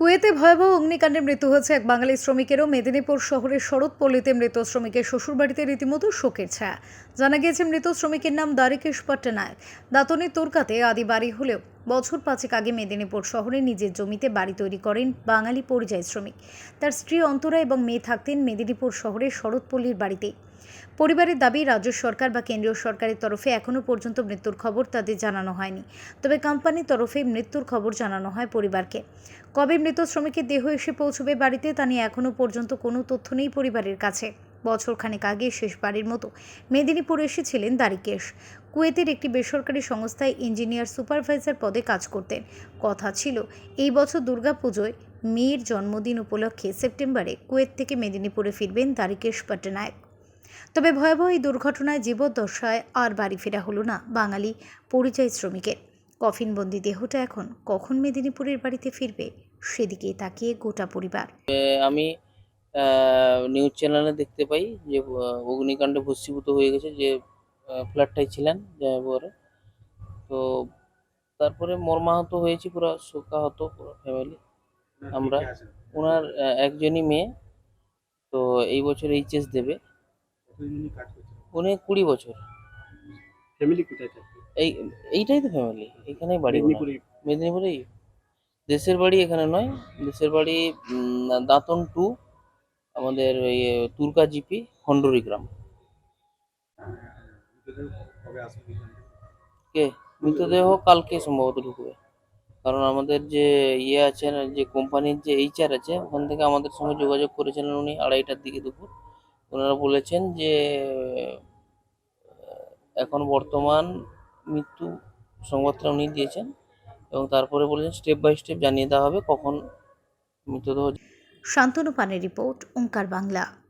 কুয়েতে ভয়াবহ অগ্নিকাণ্ডে মৃত্যু হয়েছে এক বাঙালি শ্রমিকেরও। মেদিনীপুর শহরের শরৎপল্লীতে মৃত শ্রমিকের শ্বশুরবাড়িতে রীতিমতো শোকের ছায়া। জানা গিয়েছে, মৃত শ্রমিকের নাম দ্বারিকেশ পট্টনায়ক। দাতনের তোরকাতে আদি বাড়ি হলেও বছর পাঁচেক আগে মেদিনীপুর শহরে নিজের জমিতে বাড়ি তৈরি করেন বাঙালি পরিযায়ী শ্রমিক। তার স্ত্রী অন্তরা এবং মেয়ে থাকতেন মেদিনীপুর শহরের শরৎপল্লীর বাড়িতে। পরিবারের দাবি, রাজ্য সরকার বা কেন্দ্রীয় সরকারের তরফে এখনও পর্যন্ত মৃত্যুর খবর তাদের জানানো হয়নি। তবে কোম্পানির তরফে মৃত্যুর খবর জানানো হয় পরিবারকে। কবে মৃত শ্রমিকের দেহ এসে পৌঁছবে বাড়িতে তা নিয়ে এখনও পর্যন্ত কোনো তথ্য নেই পরিবারের কাছে। বছরখানেক আগে শেষবারের মতো মেদিনীপুর এসেছিলেন দারিকেশ। কুয়েতের একটি বেসরকারি সংস্থায় ইঞ্জিনিয়ার সুপারভাইজার পদে কাজ করতেন। কথা ছিল, এই বছর দুর্গাপুজোয় মেয়ের জন্মদিন উপলক্ষে সেপ্টেম্বরে কুয়েত থেকে মেদিনীপুরে ফিরবেন দারিকেশ পট্টনায়ক। তবে ভয়াবহ এই দুর্ঘটনায় জীবদ্দশায় আর বাড়ি ফেরা হলো না বাঙালি পরিযায়ী শ্রমিকের। কফিনবন্দি দেহটা এখন কখন মেদিনীপুরের বাড়িতে ফিরবে সেদিকে তাকিয়ে গোটা পরিবার। আমি নিউজ চ্যানেলে দেখতে পাই যে অগ্নিকাণ্ডে ভস্মীভূত হয়ে গেছে যে ফ্ল্যাটটাই ছিলেন জামাইবাবুরে। তো তারপরে মর্মাহত হয়েছি পুরো শোকাহত পুরো ফ্যামিলি আমরা ওনার একজনই মেয়ে। তো এই বছর এইচএস দেবে। উনি কুড়ি বছর। ফ্যামিলি কোথায় থাকে? এই এইটাই তো ফ্যামিলি এখানেই বাড়ি মেদিনীপুরেই। দেশের বাড়ি এখানে নয়। দেশের বাড়ি দাঁতন টু আমাদের ওই তুর্কা জিপি খন্ডরি গ্রাম। কে? মৃতদেহ কালকে সম্ভবত ঢুকবে। কারণ আমাদের যে ইয়ে আছে না, যে কোম্পানির যে এইচআর আছে ওখান থেকে আমাদের সঙ্গে যোগাযোগ করেছিলেন উনি আড়াইটার দিকে দুপুর। ওনারা বলেছেন যে এখন বর্তমান মৃত্যু সংবাদটা উনি দিয়েছেন এবং তারপরে বলেছেন স্টেপ বাই স্টেপ জানিয়ে দেওয়া হবে কখন মৃতদেহ শান্তনু পানের রিপোর্ট ওঙ্কার বাংলা।